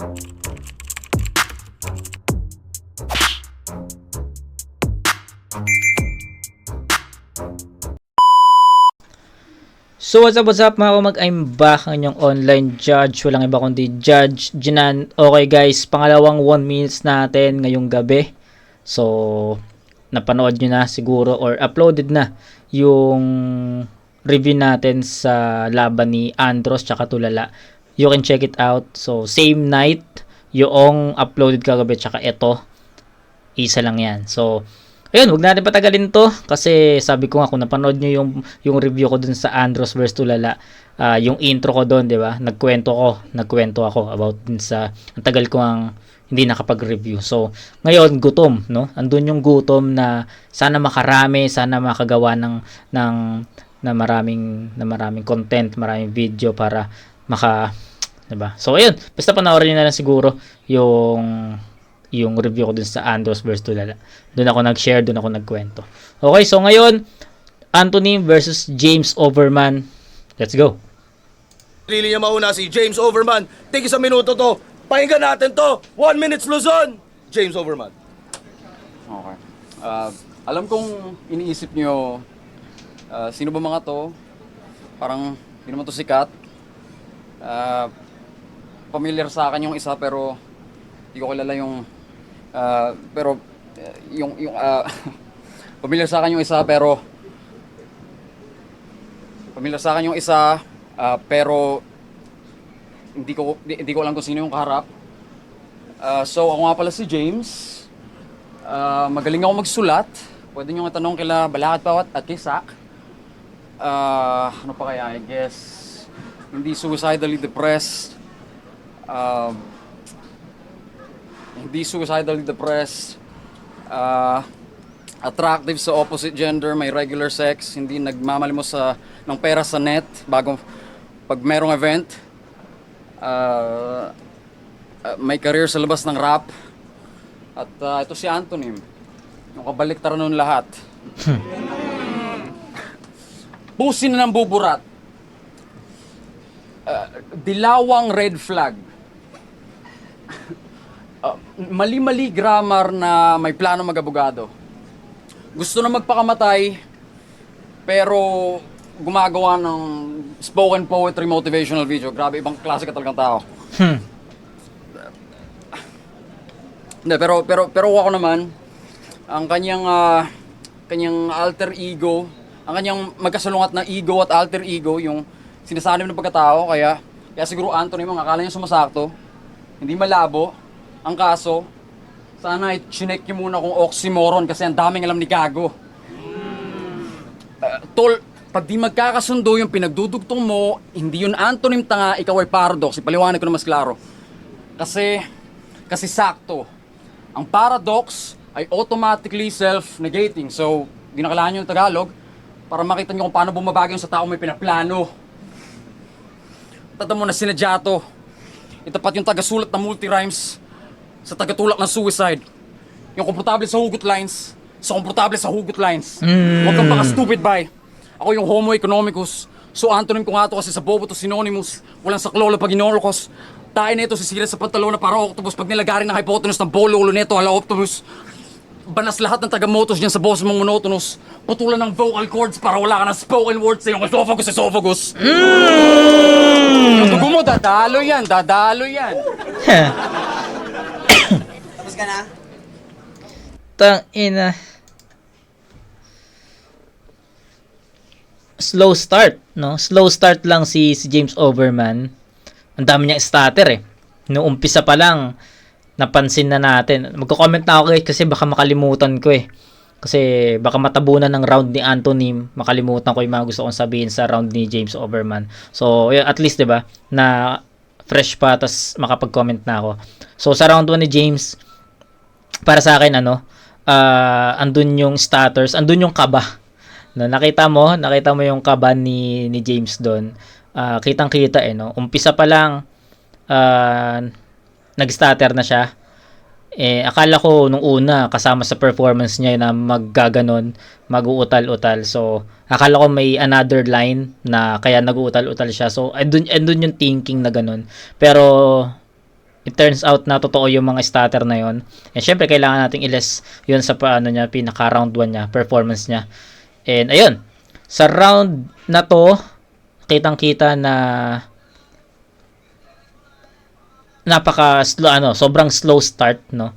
So what's up, what's up mga kumag, I'm back ang inyong online judge. Walang iba kundi Judge Jinan. Okay guys, pangalawang 1 minutes natin ngayong gabi. So, napanood nyo na siguro or uploaded na yung review natin sa laban ni Andros tsaka Tulala. You can check it out. So, same night, yung uploaded kagabi tsaka ito, isa lang yan. So, ayun, wag natin patagalin to kasi sabi ko nga kung napanood nyo yung yung review ko dun sa Andros vs Tulala, ah, yung intro ko doon, 'di ba? Nagkwento ko, nagkwento ako about din sa ang tagal ko ang hindi nakapag-review. So, ngayon gutom, no? Andun yung gutom na sana makarami, sana makagawa ng ng na maraming na maraming content, maraming video para maka 'di ba? So, ayun, basta panoorin niyo na lang siguro yung yung review ko dun sa Andros vs Tulala. Doon ako nag-share, doon ako nagkwento. Okay, so ngayon, Anthony versus James Overman. Let's go. Sarili niya mauna si James Overman. Tigil sa minuto to. Pakinggan natin to. One minutes Luzon. James Overman. Okay. Ah, alam kong iniisip nyo, ah, sino ba mga to? Parang hindi naman to sikat. Ah, familiar sa akin yung isa pero hindi ko kilala yung ah, pero eh, yung yung ah, familiar sa akin yung isa pero familiar sa akin yung isa ah, pero hindi ko hindi, ko alam kung sino yung kaharap. Ah, so ako nga pala si James. Ah, magaling ako magsulat. Pwede nyo tanong kila Balakad Pawat at kay Sak. Ah, ano pa kaya? I guess, hindi suicidally depressed. Um, hindi suicidally depressed. Ah, attractive sa opposite gender, may regular sex, hindi nagmamalimos sa ng pera sa net bago pag merong event. Ah, ah, may career sa labas ng rap. At ah, ito si Antonym. Yung kabaliktaran nun lahat. Pusin na ng buburat. Ah, dilawang red flag. Ah, mali-mali grammar na may plano mag-abogado. Gusto na magpakamatay, pero gumagawa ng spoken poetry motivational video. Grabe, ibang klase ka talagang tao. Hmm. Hindi, pero pero pero ako naman ang kanyang ah, kanyang alter ego, ang kanyang magkasalungat na ego at alter ego yung sinasabi ng pagkatao kaya kaya siguro Anthony mo akala niya sumasakto. Hindi malabo ang kaso. Sana i-check niyo muna kung oxymoron kasi ang daming alam ni Gago. Ah, tol, pag di magkakasundo yung pinagdudugtong mo, hindi yun antonym tanga, ikaw ay paradox. Ipaliwanag ko na mas klaro. Kasi, kasi sakto. Ang paradox ay automatically self-negating. So, di na yung Tagalog para makita nyo kung paano bumabagay yung sa taong may pinaplano. Tata mo na sinadya to. Itapat yung tagasulat ng multi-rhymes sa tagatulak ng suicide. Yung komportable sa hugot lines, sa komportable sa hugot lines. Huwag kang baka stupid bay. Ako yung homo economicus. So antonym ko nga to kasi sa bobo to synonymous. Walang saklolo pag inolokos. Tayo na ito sisira sa pantalon na para octopus pag nilagarin ng hypotenuse ng bolo ulo nito hala octopus. Banas lahat ng taga-motos dyan sa boss mong monotonous. Putulan ng vocal cords para wala ka ng spoken words sa iyong esophagus, esophagus. Yung dugo mo, dadalo yan, dadalo yan. Tapos ka na? Tang ina. Slow start, no? Slow start lang si, si James Overman. Ang dami niyang starter eh. Noong umpisa pa lang, napansin na natin. Magko-comment na ako guys kasi baka makalimutan ko eh. Kasi baka matabunan ng round ni Anthony, makalimutan ko yung mga gusto kong sabihin sa round ni James Overman. So, at least 'di ba, na fresh pa tas makapag-comment na ako. So, sa round 1 ni James, para sa akin ano, ah andun yung starters, andun yung kaba. No, nakita mo, nakita mo yung kaba ni ni James doon. Ah, kitang-kita eh no. Umpisa pa lang ah nag-starter na siya. Eh akala ko nung una kasama sa performance niya na maggaganon, mag-uutal-utal. So akala ko may another line na kaya nag-uutal-utal siya. So andun andun yung thinking na ganun. Pero it turns out na totoo yung mga starter na yon. And syempre kailangan nating iles yun sa paano niya pinaka round 1 niya, performance niya. And ayun, sa round na to, kitang-kita na napaka slow ano, sobrang slow start, no.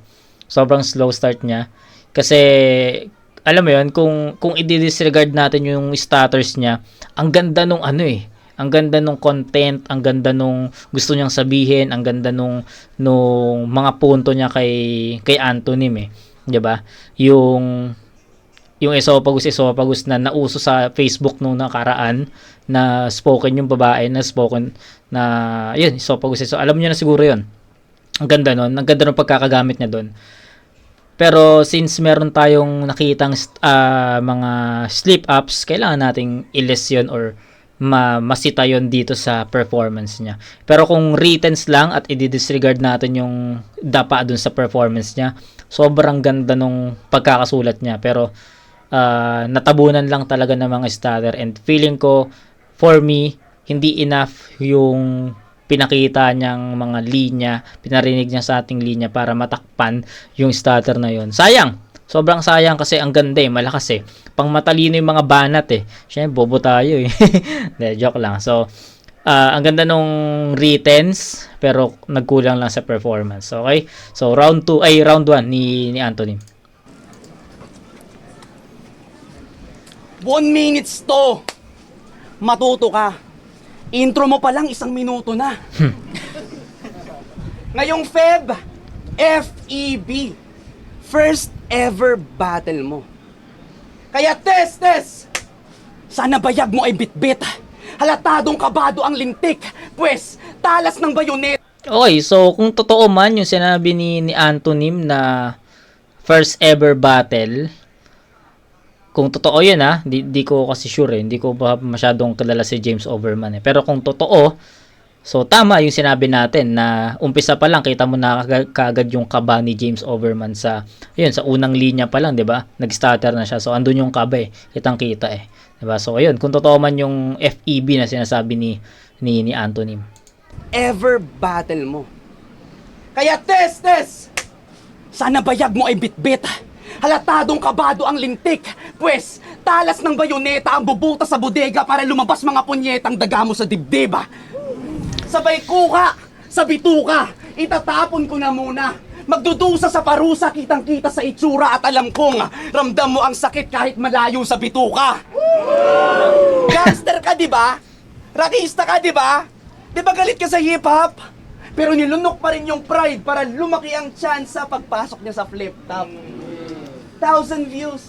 Sobrang slow start niya kasi alam mo 'yun, kung kung i-disregard natin yung starters niya, ang ganda nung ano eh. Ang ganda nung content, ang ganda nung gusto niyang sabihin, ang ganda nung nung mga punto niya kay kay Antonym eh. 'Di ba? Yung yung esophagus esophagus na nauso sa Facebook nung nakaraan na spoken yung babae na spoken na yun esophagus esophagus alam niyo na siguro yun. Ang ganda nun. Ang ganda ng pagkakagamit niya doon pero since meron tayong nakitang ah, mga slip ups kailangan nating ilis yun or ma masita yun dito sa performance niya. Pero kung writtens lang at i-disregard natin yung dapa dun sa performance niya sobrang ganda nung pagkakasulat niya. Pero ah, natabunan lang talaga ng mga starter and feeling ko for me hindi enough yung pinakita niyang mga linya, pinarinig niya sa ating linya para matakpan yung starter na yon. Sayang! Sobrang sayang kasi ang ganda eh, malakas eh. Pang matalino yung mga banat eh. Siyempre, bobo tayo eh. De, joke lang. So, ah, ang ganda nung returns pero nagkulang lang sa performance. Okay? So, round 2, ay round 1 ni, ni Anthony. One minutes to. Matuto ka. Intro mo pa lang isang minuto na. Ngayong Feb, F-E-B. First ever battle mo. Kaya test, test! Sana bayag mo ay bitbit. Halatadong kabado ang lintik. Pwes, talas ng bayonet. Okay, so kung totoo man yung sinabi ni, ni Antonym na first ever battle, kung totoo yun ha, di, di ko kasi sure eh, hindi ko ba masyadong kilala si James Overman eh. Pero kung totoo, so tama yung sinabi natin na umpisa pa lang kita mo na kagad, yung kaba ni James Overman sa yun sa unang linya pa lang, 'di ba? Nag-starter na siya. So andun yung kaba eh, kitang-kita eh. 'Di ba? So ayun, kung totoo man yung FEB na sinasabi ni ni ni Antonym. ever battle mo. Kaya test, test! Sana bayag mo ay bitbit. Halatadong kabado ang lintik. Pwes, talas ng bayoneta ang bubuta sa bodega para lumabas mga punyetang daga mo sa dibdib. Sabay kuha, sa bituka, itatapon ko na muna. Magdudusa sa parusa, kitang-kita sa itsura at alam kong ramdam mo ang sakit kahit malayo sa bituka. Gangster ka, di ba? Rockista ka, di ba? Di ba galit ka sa hip-hop? Pero nilunok pa rin yung pride para lumaki ang chance sa pagpasok niya sa flip top. Thousand views.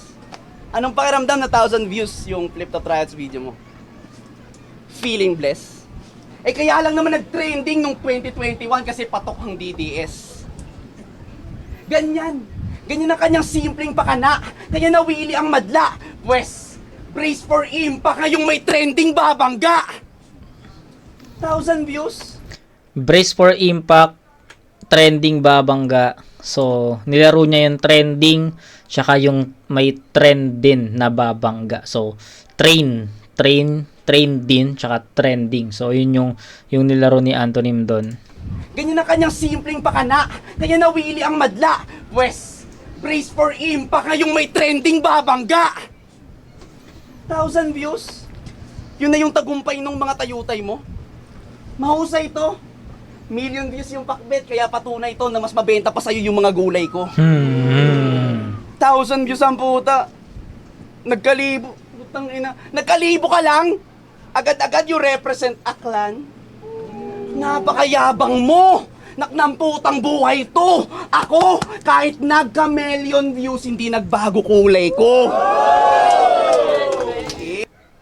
Anong pakiramdam na thousand views yung flip top riots video mo? Feeling blessed? Eh kaya lang naman nag-trending nung 2021 kasi patok ang DDS. Ganyan. Ganyan ang kanyang simpleng pakana. Kaya nawili ang madla. Pwes, brace for impact ngayong may trending babangga. Thousand views? Brace for Impact, trending babangga. So, nilaro niya yung trending, tsaka yung may trend din na babangga. So, train, train, train din, tsaka trending. So, yun yung, yung nilaro ni Antonym doon. Ganyan ang kanyang simpleng pakana. Kaya nawili ang madla. Pwes, brace for impact ngayong may trending babangga. Thousand views? Yun na yung tagumpay ng mga tayutay mo? Mahusay to. Million views yung pakbet, kaya patunay to na mas mabenta pa sa'yo yung mga gulay ko. Hmm. Thousand views ang puta. Nagkalibo. Putang ina. Nagkalibo ka lang? Agad-agad you represent Aklan? Napakayabang mo! Naknamputang buhay to! Ako, kahit nagka-million views, hindi nagbago kulay ko!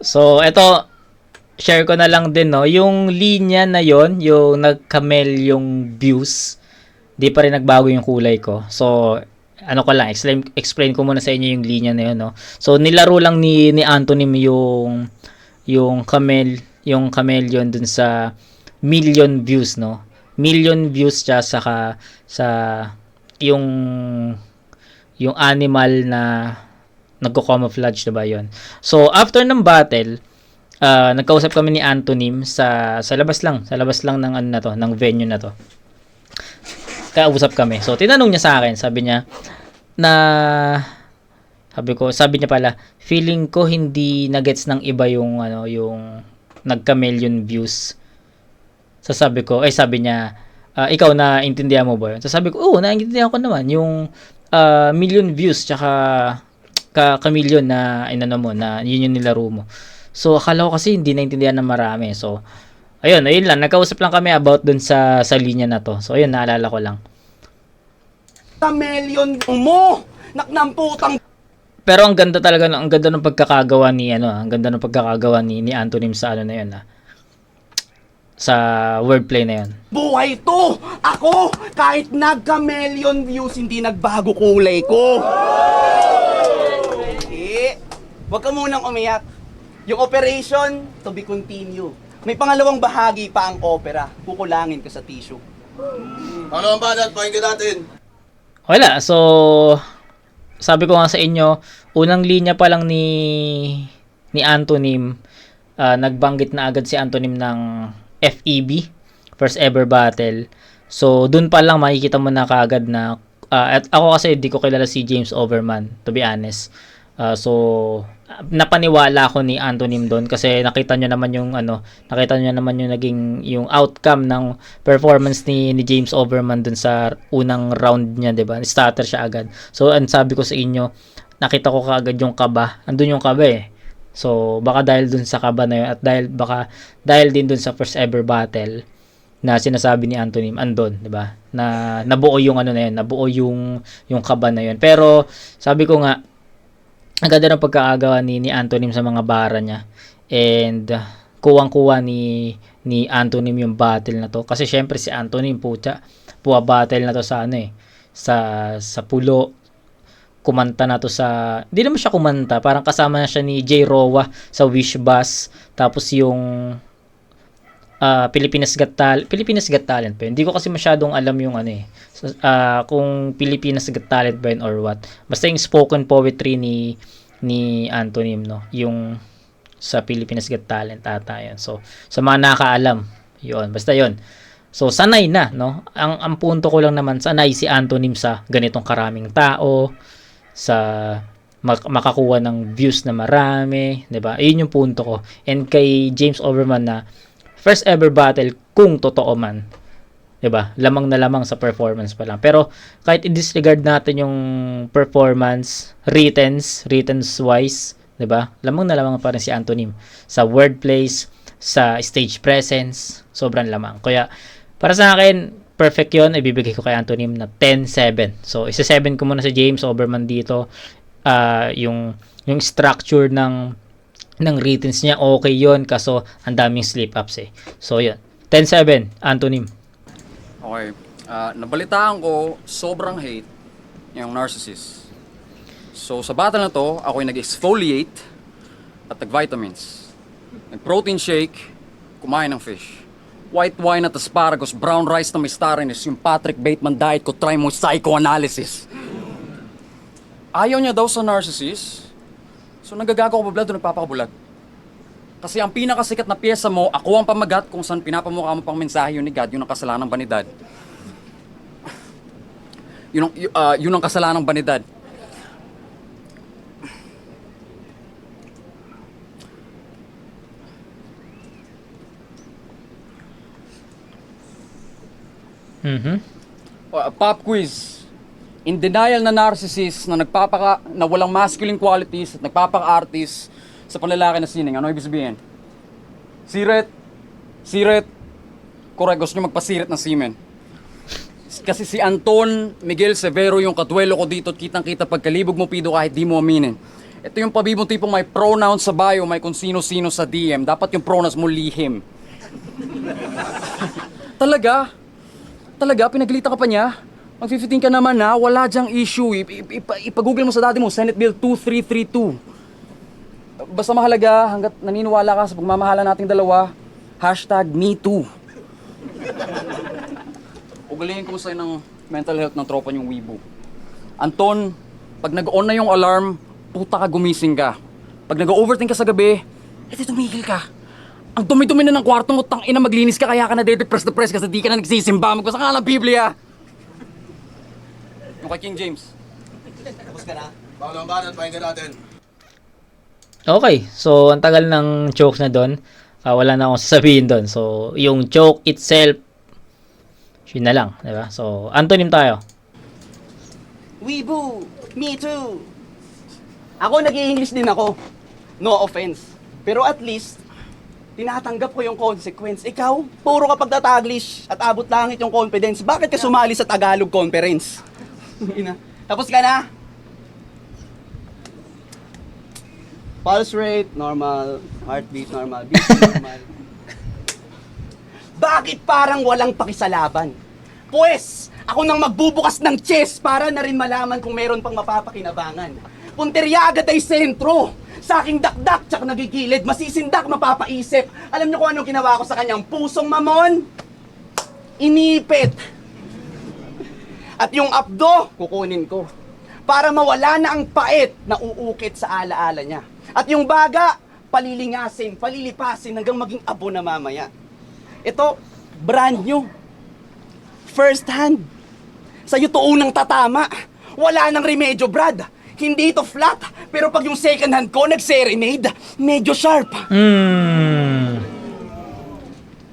So, eto, share ko na lang din, no? Yung linya na yon yung nagkamel yung views, di pa rin nagbago yung kulay ko. So, ano ko lang, explain, explain ko muna sa inyo yung linya na yun, no? So, nilaro lang ni, ni Anthony yung, yung camel, yung chameleon dun sa million views, no? Million views siya saka sa yung yung animal na nagko-camouflage, diba yun? So, after ng battle, ah, nagkausap kami ni Antonym sa sa labas lang, sa labas lang ng ano na to, ng venue na to. Kausap kami. So, tinanong niya sa akin, sabi niya, na, sabi ko, sabi niya pala, feeling ko hindi nagets ng iba yung, ano, yung nagka-million views. So, sabi ko, ay sabi niya, "Ah, ikaw na intindihan mo ba yun? So, sabi ko, oo, naintindihan ko naman, yung ah, million views, tsaka ka, ka-million na, inano mo, na yun yung nilaro mo. So, akala ko kasi hindi naintindihan ng marami. So, ayun, ayun lang. Nagkausap lang kami about dun sa, sa linya na to. So, ayun, naalala ko lang. Kameleon mo! Naknamputang Pero ang ganda talaga, ng- ang ganda ng pagkakagawa ni, ano, ang ganda ng pagkakagawa ni, ni Antonym sa ano na yun, ah. Sa wordplay na yun. buhay to! Ako, kahit nagka-million views, hindi nagbago kulay ko. Eh, wag ka munang umiyak. Yung operation, to be continue. May pangalawang bahagi pa ang opera. Kukulangin ko sa tissue. Ano ang banat? Pakinggan natin. Wala. So, sabi ko nga sa inyo, unang linya pa lang ni ni Antonym, ah, nagbanggit na agad si Antonym ng FEB, first ever battle. So, dun pa lang makikita mo na kaagad na ah, at ako kasi hindi ko kilala si James Overman, to be honest. Ah, so, napaniwala ako ni Antonym doon kasi nakita nyo naman yung ano, nakita nyo naman yung naging yung outcome ng performance ni ni James Overman doon sa unang round niya, 'di ba? Starter siya agad. So, ang sabi ko sa inyo, nakita ko kaagad yung kaba. Andun yung kaba eh. So, baka dahil dun sa kaba na yun at dahil baka dahil din dun sa first ever battle na sinasabi ni Antonym andon, 'di ba? Na nabuo yung ano na yun, nabuo yung yung kaba na yun. Pero sabi ko nga ang ganda ng pagkakagawa ni, ni Antonym sa mga bara niya. And uh, kuwang-kuwa ni ni Antonym yung battle na to. Kasi syempre si Antonym pucha puwa battle na to sa ano eh sa sa pulo. Kumanta na to sa hindi naman siya kumanta parang kasama na siya ni J. Rowa sa Wish Bus. Tapos yung ah Pilipinas Got Talent Pilipinas Got Talent pa. Hindi ko kasi masyadong alam yung ano eh ah, kung Pilipinas Got Talent ba yun or what basta yung spoken poetry ni ni Antonym no yung sa Pilipinas Got Talent ata yun so sa mga nakaalam yun basta yun So sanay na, no? Ang ang punto ko lang naman sanay si Antonym sa ganitong karaming tao, sa mak- makakuha ng views na marami, 'di ba? Ayun yung punto ko. And kay James Overman na first ever battle kung totoo man. 'di ba? Lamang na lamang sa performance pa lang. Pero kahit i-disregard natin yung performance, writtens, writtens wise, 'di ba? Lamang na lamang pa rin si Antonym sa wordplays, sa stage presence, sobrang lamang. Kaya para sa akin, perfect 'yon. Ibibigay ko kay Antonym na 10-7. So, isa-7 ko muna si James Overman dito. Ah, yung yung structure ng ng writtens niya okay 'yon kaso ang daming slip ups eh. So, 'yun. 10-7, Antonym. Okay. Ah, nabalitaan ko, sobrang hate yung narcissist. So, sa battle na to, ako'y nag-exfoliate at nag-vitamins. Nag-protein shake, kumain ng fish. White wine at asparagus, brown rice na may starriness, yung Patrick Bateman diet ko, try mo psychoanalysis. Ayaw niya daw sa narcissist. So, nagagago ko ba o nagpapakabulag? Kasi ang pinakasikat na pyesa mo, ako ang pamagat kung saan pinapamukha mo pang mensahe yun ni God, yun ang kasalanan ba ni Dad? Yun ang, ah, yun ang kasalanan ba ni Dad? Mhm. Uh, pop quiz. In denial na narcissist na nagpapaka na walang masculine qualities at nagpapaka-artist sa panlalaki na sining. Ano ibig sabihin? Siret. Siret. Correct. Gusto nyo magpasiret ng semen. Kasi si Anton Miguel Severo yung katwelo ko dito at kitang-kita pagkalibog mo pido kahit di mo aminin. Ito yung pabibong tipong may pronoun sa bio, may kung sino-sino sa DM. Dapat yung pronouns mo lihim. Talaga? Talaga? Pinaglita ka pa niya? Mag-15 ka naman na, wala dyang issue. Ip- ip- ipa- Ipag-google mo sa dati mo, Senate Bill 2332. Basta mahalaga, hanggat naniniwala ka sa pagmamahala nating dalawa, hashtag MeToo. Ugalihin ko sa'yo ng mental health ng tropa niyong Weibo. Anton, pag nag-on na yung alarm, puta ka gumising ka. Pag nag-overthink ka sa gabi, edi tumigil ka. Ang dumi-dumi na ng kwarto mo, tang ina maglinis ka kaya ka na depressed depressed kasi di ka na nagsisimba. Magbasa ka ng Biblia. Yung kay King James. Tapos ka na? Bawal ang banat, pakinggan natin. Okay, so ang tagal ng choke na doon. Ah, wala na akong sasabihin doon. So, yung choke itself, yun na lang, di ba? So, antonym tayo. Weeboo! Me too! Ako nag english din ako. No offense. Pero at least, tinatanggap ko yung consequence. Ikaw, puro ka pagtataglish at abot langit yung confidence. Bakit ka sumali sa Tagalog conference? Ina. Tapos ka na? Pulse rate, normal. Heartbeat, normal. Beat, normal. Bakit parang walang pakisalaban? Pues, ako nang magbubukas ng chest para na rin malaman kung meron pang mapapakinabangan. Punterya agad ay sentro. Sa aking dakdak, tsak nagigilid, masisindak, mapapaisip. Alam niyo kung anong ginawa ko sa kanyang pusong mamon? Inipit. At yung abdo, kukunin ko. Para mawala na ang pait na uukit sa alaala niya. At yung baga, palilingasin, palilipasin hanggang maging abo na mamaya. Ito, brand new. First hand. Sa'yo to unang tatama. Wala nang remedyo, Brad. Hindi ito flat. Pero pag yung second hand ko nag-serenade, medyo sharp. Hmm.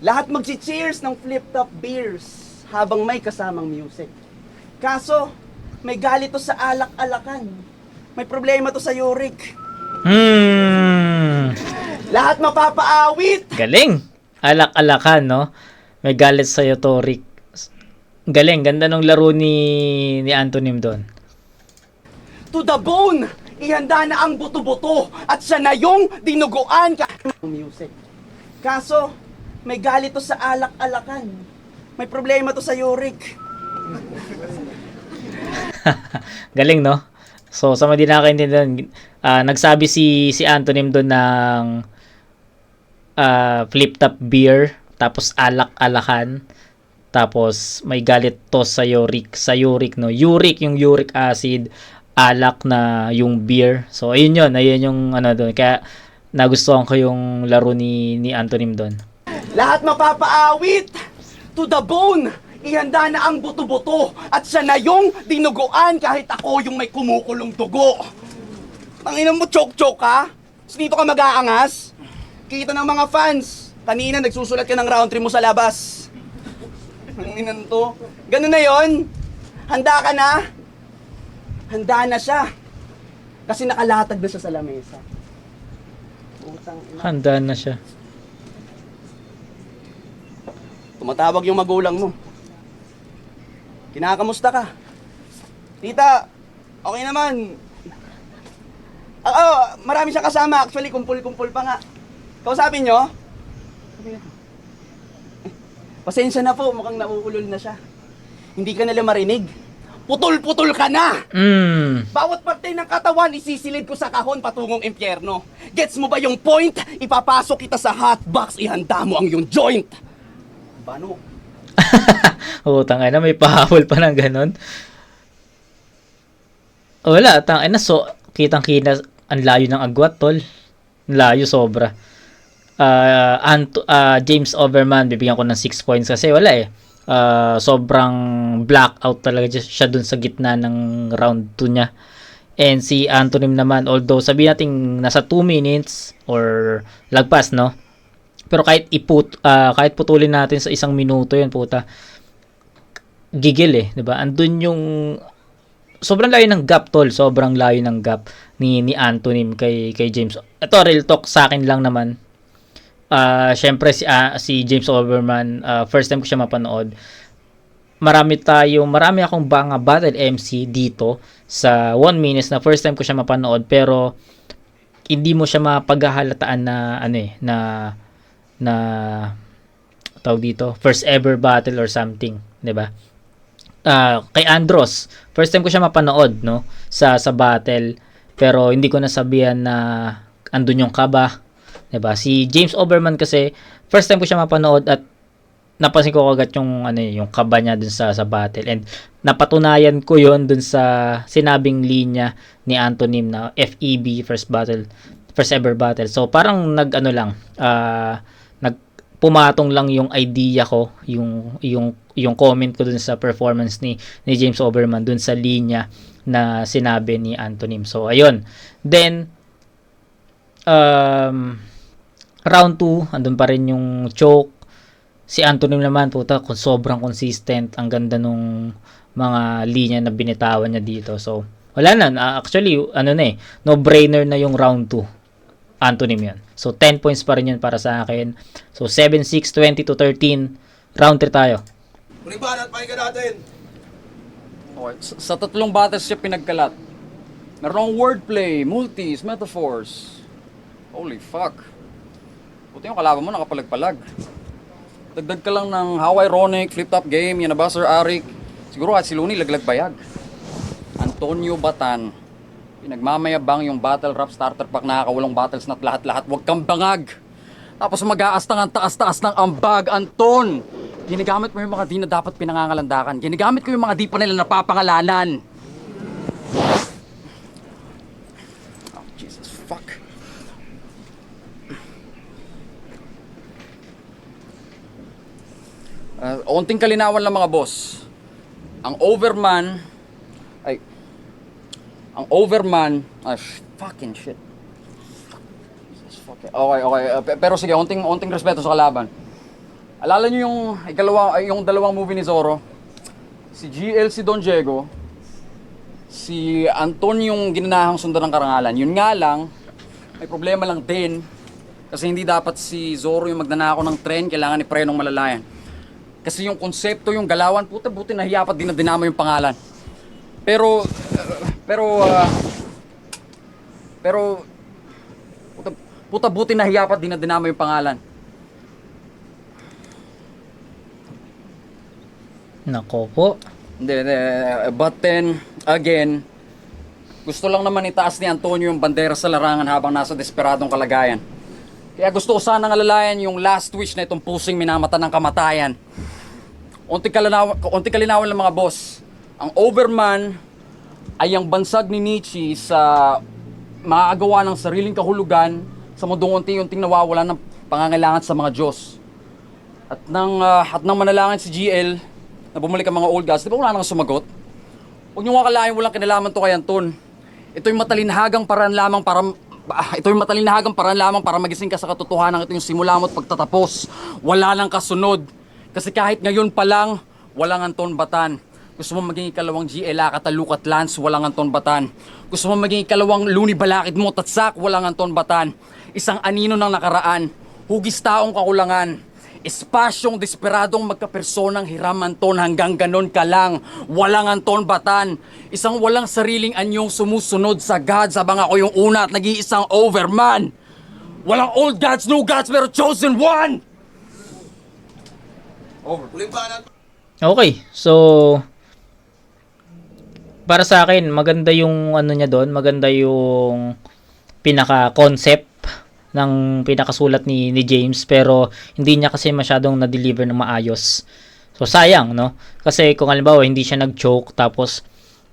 Lahat magsi-cheers ng flip-top beers habang may kasamang music. Kaso, may galit to sa alak-alakan. May problema to sa uric. Hmm. Lahat mapapaawit. Galing. Alak-alakan, no? May galit sa'yo to, Rick. Galing. Ganda ng laro ni, ni Antonym doon. To the bone. Ihanda na ang buto-buto. At siya na yung dinuguan ka. Music. Kaso, may galit to sa alak-alakan. May problema to sa uric. Galing, no? So, sa mga di nakakaintindihan, ah, nagsabi si, si Antonym doon ng ah, flip-top beer, tapos alak-alakan, tapos may galit to sa uric, sa uric, no? Uric, yung uric acid, alak na yung beer. So, ayun yun, ayun yung ano doon. Kaya, nagustuhan ko yung laro ni, ni Antonym doon. Lahat mapapaawit to the bone. Ihanda na ang buto-buto at siya na yung dinuguan kahit ako yung may kumukulong dugo. Tanginan mo, chok-chok ka? Tapos dito ka mag-aangas? Kita ng mga fans. Kanina nagsusulat ka ng round 3 mo sa labas. Tanginan to. Ganun na yon. Handa ka na? Handa na siya. Kasi nakalatag na siya sa lamesa. Handa na siya. Tumatawag yung magulang mo. Kinakamusta ka? Tita, okay naman. Ah, oh, marami siyang kasama. Actually, kumpul-kumpul pa nga. Kausapin nyo? Sabi niya, "Eh, Pasensya na po, mukhang nauulol na siya. Hindi ka nila marinig. Putol-putol ka na! Hmm. Bawat parte ng katawan isisilid ko sa kahon patungong impyerno. Gets mo ba yung point? Ipapasok kita sa hotbox, ihanda mo ang yung joint. Bano? Utang na may pahabol pa ng ganon. Wala, tang na so kitang kita ang layo ng agwat tol. Layo sobra. Ah, Anto, ah, James Overman bibigyan ko ng 6 points kasi wala eh. Ah, sobrang blackout talaga siya- dun sa gitna ng round 2 niya. And si Antonym naman, although sabihin natin nasa 2 minutes or lagpas, no? Pero kahit iput ah, kahit putulin natin sa isang minuto 'yun, puta. Gigil eh, 'di ba? Andun yung sobrang layo ng gap tol, sobrang layo ng gap ni ni Antonym kay kay James. Ito real talk sa akin lang naman. Ah, syempre si ah, si James Overman, ah, first time ko siya mapanood. Marami tayo, marami akong mga battle MC dito sa 1 minutes na first time ko siya mapanood pero hindi mo siya mapaghahalataan na ano eh na na tawag dito first ever battle or something 'di ba? Ah, kay Andros first time ko siya mapanood no sa sa battle pero hindi ko nasabihan na andun yung kaba 'di ba? Si James Overman kasi first time ko siya mapanood at napansin ko agad yung ano yung kaba niya dun sa sa battle. And napatunayan ko yon dun sa sinabing linya ni Antonym na FEB first battle first ever battle. So parang nag ano lang nag pumatong lang yung idea ko, yung yung yung comment ko dun sa performance ni ni James Overman dun sa linya na sinabi ni Antonym. So ayun. Then um round 2, andun pa rin yung choke. Si Antonym naman, puta, kung sobrang consistent. Ang ganda nung mga linya na binitawan niya dito. So, wala na. Ah, Actually, ano na eh, no-brainer na yung round 2. Antonym yun. So, 10 points pa rin yun para sa akin. So, 7, 6, 20 to 13. Round 3 tayo. Huling banat, pakinggan natin. Okay, sa, sa tatlong battles siya pinagkalat. Meron akong wordplay, multis, metaphors. Holy fuck. Buti yung kalaban mo nakapalag-palag. Dagdag ka lang ng how ironic, flip-top game, yan na ba Sir Arik? Siguro at si Looney laglag bayag. Antonio Batan. Pinagmamayabang yung battle rap starter pack nakakawalong battles na lahat-lahat. Huwag kang bangag. Tapos mag-aastang ang taas-taas ng ambag, Anton. Ginagamit mo yung mga di na dapat pinangangalandakan. Ginagamit ko yung mga di pa nila napapangalanan. Oh, Jesus, fuck. Uh, onting kalinawan lang mga boss. Ang overman ang overman ah fucking shit. Jesus, fuck it. Okay, okay. Uh, pe- pero sige, onting onting respeto sa kalaban. Alala niyo yung ikalawa yung dalawang movie ni Zorro? Si GL si Don Diego, si Anton yung ginanahang sundan ng karangalan. Yun nga lang, may problema lang din. Kasi hindi dapat si Zorro yung magnanakaw ng tren, kailangan ni Prenong malalayan. Kasi yung konsepto, yung galawan, puta buti nahiya pa din na dinama yung pangalan. Pero, uh, pero, uh, pero, puta, puta buti nahiya pa din na dinama yung pangalan. Nako po. Hindi, hindi. But then, again, gusto lang naman itaas ni Antonio yung bandera sa larangan habang nasa desperadong kalagayan. Kaya gusto ko sanang alalayan yung last wish na itong pusing minamata ng kamatayan. Unti kalinawan, unti kalinawan lang mga boss. Ang Overman ay ang bansag ni Nietzsche sa maaagawa ng sariling kahulugan sa mundong unti-unting nawawala ng pangangailangan sa mga Diyos. At nang, ah, at nang manalangin si GL na bumalik ang mga old gods, di ba wala nang sumagot? Huwag niyo akalain walang kinalaman to kay Anton. Ito yung matalinhagang paraan lamang para ah, ito yung matalinhagang paraan lamang para magising ka sa katotohanan. Ito yung simula mo at pagtatapos. Wala nang kasunod. Kasi kahit ngayon pa lang, walang Anton Batan. Gusto mo maging ikalawang GL Katalukat Lance, walang Anton Batan. Gusto mo maging ikalawang Luni Balakid mo, Tatsak, walang Anton Batan. Isang anino ng nakaraan, hugis taong kakulangan. Espasyong desperadong magkapersonang hiram Anton hanggang ganon ka lang. Walang Anton Batan. Isang walang sariling anyong sumusunod sa gods habang ako yung una at nag-iisang overman. Walang old gods, no gods, pero chosen one! Banat. Okay, so para sa akin maganda yung ano niya doon, maganda yung pinaka-concept ng pinakasulat ni ni James pero hindi niya kasi masyadong na-deliver ng maayos. So sayang, no? Kasi kung halimbawa hindi siya nag-choke tapos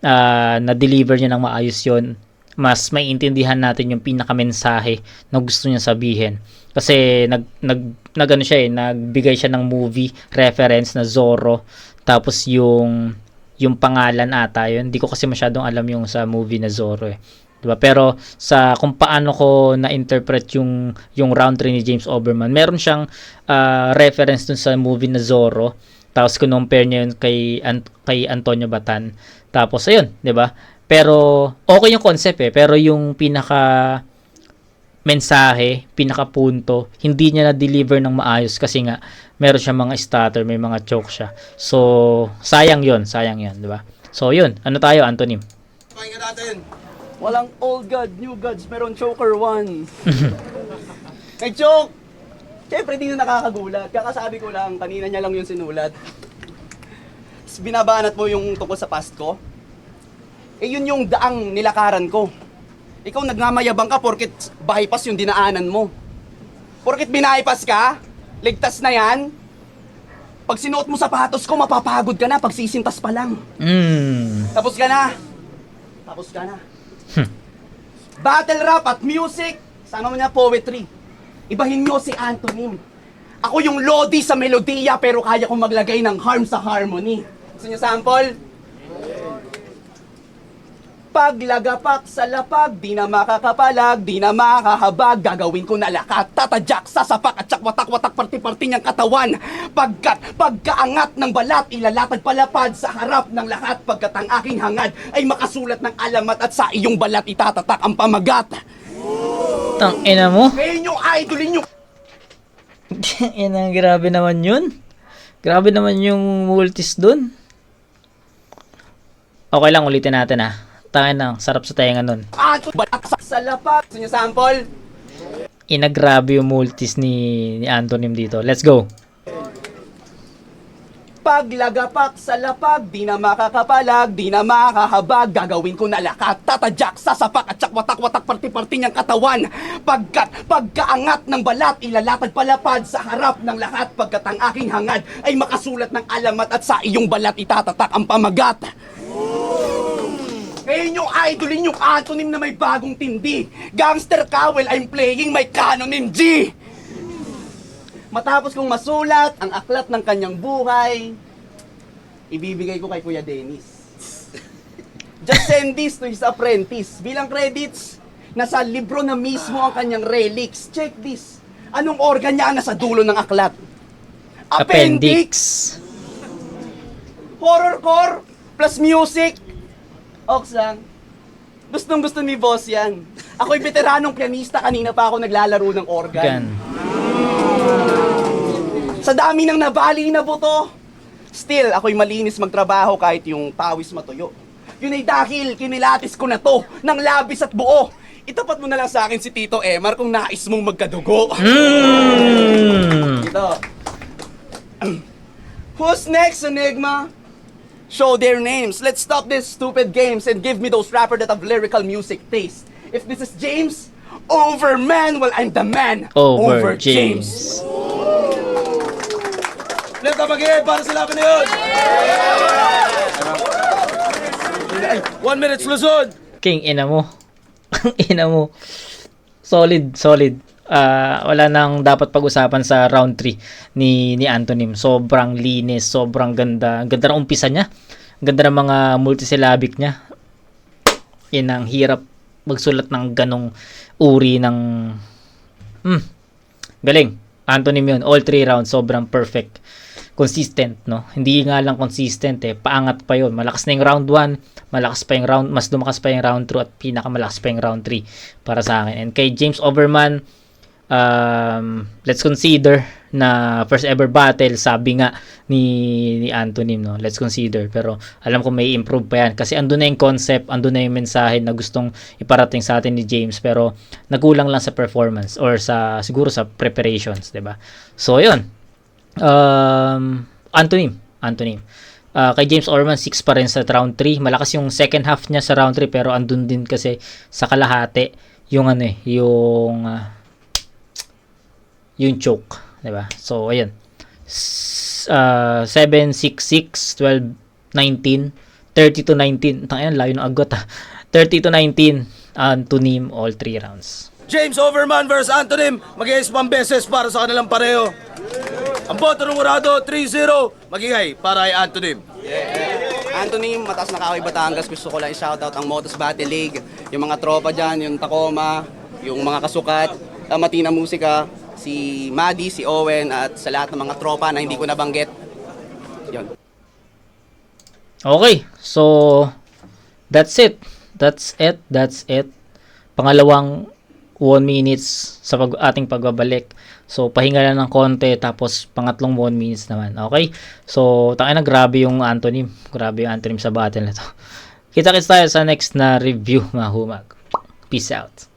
ah, na-deliver niya ng maayos 'yon, mas maiintindihan natin yung pinaka-mensahe na gusto niya sabihin. Kasi nag nag nagano siya eh, nagbigay siya ng movie reference na Zorro tapos yung yung pangalan ata yun. Hindi ko kasi masyadong alam yung sa movie na Zorro eh. 'Di ba? Pero sa kung paano ko na-interpret yung yung round 3 ni James Oberman, meron siyang ah, reference dun sa movie na Zorro. Tapos kinumpare niya yun kay An- kay Antonio Batan. Tapos ayun, 'di ba? Pero okay yung concept eh, pero yung pinaka mensahe, pinaka-punto, hindi niya na-deliver ng maayos kasi nga meron siya mga stutter, may mga choke siya. So, sayang 'yon, sayang 'yon, 'di ba? So, 'yun. Ano tayo, Antonym? Pakinggan natin. Walang old god, new gods, meron choker one. Nag-choke! Siyempre, di na nakakagulat. Kakasabi ko lang, kanina niya lang yung sinulat. Tapos binabanat mo yung tungkol sa past ko. Eh, yun yung daang nilakaran ko. Ikaw nagmamayabang ka porkit bypass yung dinaanan mo. Porkit binaypass ka, ligtas na yan. Pag sinuot mo sapatos ko, mapapagod ka na pag sisintas pa lang. Mm. Tapos ka na. Tapos ka na. Battle rap at music. Sama mo niya poetry. Ibahin nyo si Antonym. Ako yung Lodi sa melodiya pero kaya kong maglagay ng harm sa harmony. Gusto niyo sample? Paglagapak sa lapag, di na makakapalag, di na makahabag, gagawin ko na lakat, tatadyak, sasapak at sakwatak-watak parti-parti niyang katawan. Pagkat, pagkaangat ng balat, ilalatag palapad sa harap ng lahat, pagkat ang aking hangad ay makasulat ng alamat at sa iyong balat itatatak ang pamagat. Tang ina mo. Ngayon yung idolin yung ina, grabe naman yun. Grabe naman yung multis dun. Okay lang, ulitin natin ah. Tangin na, sarap sa tainga nun. balat sa, lapag. Gusto niyo sample? Ina, grabe yung multis ni, ni Antonym dito. Let's go. Paglagapak sa lapag, di na makakapalag, di na makahabag, gagawin ko na lakat, tatadyak, sasapak at sakwatak-watak parti-parti niyang katawan. Pagkat, pagkaangat ng balat, ilalatag palapad sa harap ng lahat, pagkat ang aking hangad ay makasulat ng alamat at sa iyong balat itatatak ang pamagat. Ngayon yung idolin yung antonym na may bagong tindi. Gangster ka I'm playing my canonym G. Matapos kong masulat ang aklat ng kanyang buhay, ibibigay ko kay Kuya Dennis. Just send this to his apprentice. Bilang credits, nasa libro na mismo ang kanyang relics. Check this. Anong organ niya ang nasa dulo ng aklat? Appendix. Horrorcore plus music. Ox lang. Gustong gusto ni boss yan. Ako'y veteranong pianista, kanina pa ako naglalaro ng organ. Gan. Sa dami ng nabali na buto, still ako'y malinis magtrabaho kahit yung pawis matuyo. Yun ay dahil kinilatis ko na to ng labis at buo. Itapat mo na lang sa akin si Tito Emar kung nais mong magkadugo. Mm. Ito. Who's next, Enigma? Show their names. Let's stop these stupid games and give me those rappers that have lyrical music taste. If this is James, over man, well, I'm the man. Over, James. Left up again para sa laban na yun. One minute, Luzon. King, ina mo. ina mo. Solid, solid. Ah, wala nang dapat pag-usapan sa round 3 ni ni Antonym. Sobrang linis, sobrang ganda. Ang Ganda ng umpisa niya. Ang Ganda ng mga multisyllabic niya. Yan ang hirap magsulat ng ganong uri ng Hmm. Galing. Antonym yun. All three rounds, sobrang perfect. Consistent, no? Hindi nga lang consistent eh. Paangat pa yun. Malakas na yung round 1. Malakas pa yung round, mas lumakas pa yung round 2 at pinakamalakas pa yung round 3 para sa akin. And kay James Overman, um, let's consider na first ever battle sabi nga ni ni Antonym no? Let's consider. Pero alam ko may improve pa yan. Kasi andun na yung concept andun na yung mensahe na gustong iparating sa atin ni James pero nagkulang lang sa performance or sa siguro sa preparations 'di ba? So yun. Um Antonym Antonym. Ah, kay James Orman 6 pa rin sa round 3 malakas yung second half niya sa round 3 pero andun din kasi sa kalahati yung ano eh yung ah, yung choke, 'di ba? So ayun. S- uh, 7 6 6 12 19 30 to 19. Tangina, layo ng agot ah. 30 to 19 and to name all three rounds. James Overman versus Antonym. Mag-iis beses para sa kanilang pareho. Ang boto ng Murado, 3-0. Magigay para kay Antonym. Anthony, mataas na kahoy Batangas. Gusto ko lang i-shoutout ang Motos Battle League. Yung mga tropa dyan, yung Tacoma, yung mga kasukat, ang Matina Musika, si Maddie, si Owen, at sa lahat ng mga tropa na hindi ko nabanggit. Yun. Okay, so that's it. That's it. That's it. Pangalawang 1 minutes sa pag ating pagbabalik. So pahinga lang ng konti tapos pangatlong 1 minutes naman. Okay? So tangina grabe yung antonym. Grabe yung antonym sa battle na to. Kita-kits tayo sa next na review mga humag. Peace out.